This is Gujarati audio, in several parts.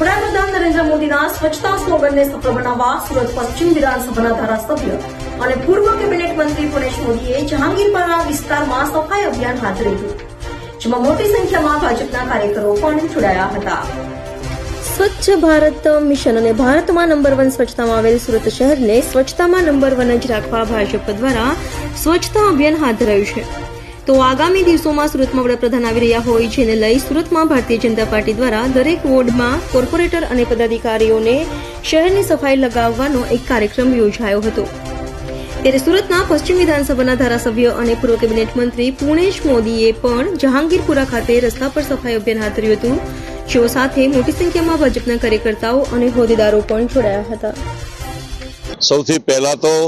વડાપ્રધાન નરેન્દ્ર મોદીના સ્વચ્છતા સ્લોગનને સફળ બનાવવા સુરત પશ્ચિમ વિધાનસભાના ધારાસભ્ય અને પૂર્વ કેબિનેટ મંત્રી પુનેશ મોદીએ જહાંગીરપાડા વિસ્તારમાં સફાઈ અભિયાન હાથ ધર્યું. જેમાં મોટી સંખ્યામાં ભાજપના કાર્યકરો પણ જોડાયા હતા. સ્વચ્છ ભારત મિશન અને ભારતમાં નંબર વન સ્વચ્છતામાં આવેલ સુરત શહેરને સ્વચ્છતામાં નંબર વન જ રાખવા ભાજપ દ્વારા સ્વચ્છતા અભિયાન હાથ ધરાયું છે. તો આગામી દિવસોમાં સુરતમાં વડાપ્રધાન આવી રહ્યા હોય, જેને લઈ સુરતમાં ભારતીય જનતા પાર્ટી દ્વારા દરેક વોર્ડમાં કોર્પોરેટર અને પદાધિકારીઓને શહેરની સફાઈ લગાવવાનો એક કાર્યક્રમ યોજાયો હતો. ત્યારે સુરતના પશ્ચિમ વિધાનસભાના ધારાસભ્ય અને પૂર્વ કેબિનેટ મંત્રી પુણેશ મોદીએ પણ જહાંગીરપુરા ખાતે રસ્તા પર સફાઈ અભિયાન હાથ ધર્યું હતું. જેઓ સાથે મોટી સંખ્યામાં ભાજપના કાર્યકર્તાઓ અને હોદ્દેદારો પણ જોડાયા હતા. સૌથી પહેલા તો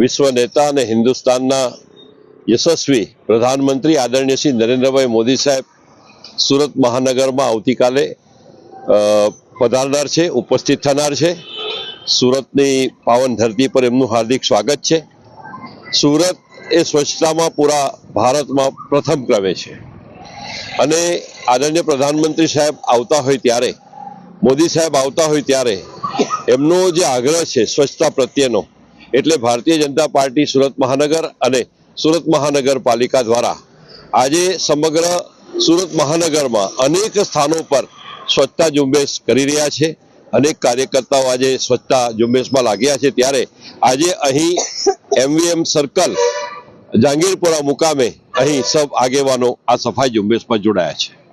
વિશ્વ નેતા અને હિન્દુસ્તાનના યશસ્વી પ્રધાનમંત્રી આદરણીય શ્રી નરેન્દ્રભાઈ મોદી સાહેબ સુરત મહાનગરમાં આવતીકાલે પધારનાર છે, ઉપસ્થિત થનાર છે. સુરતની પાવન ધરતી પર એમનું હાર્દિક સ્વાગત છે. સુરત એ સ્વચ્છતામાં પૂરા ભારતમાં પ્રથમ ક્રમે છે. અને આદરણીય પ્રધાનમંત્રી સાહેબ આવતા હોય ત્યારે, મોદી સાહેબ આવતા હોય ત્યારે એમનો જે આગ્રહ છે સ્વચ્છતા પ્રત્યેનો, એટલે ભારતીય જનતા પાર્ટી સુરત મહાનગર અને સુરત મહાનગરપાલિકા દ્વારા આજે સમગ્ર સુરત મહાનગરમાં અનેક સ્થાનો પર સ્વચ્છતા ઝુંબેશ કરી રહ્યા છે. અનેક કાર્યકર્તાઓ આજે સ્વચ્છતા ઝુંબેશમાં લાગ્યા છે. ત્યારે આજે અહીં એમવીએમ સર્કલ જહાંગીરપુરા મુકામે અહીં સબ આગેવાનો આ સફાઈ ઝુંબેશમાં જોડાયા છે.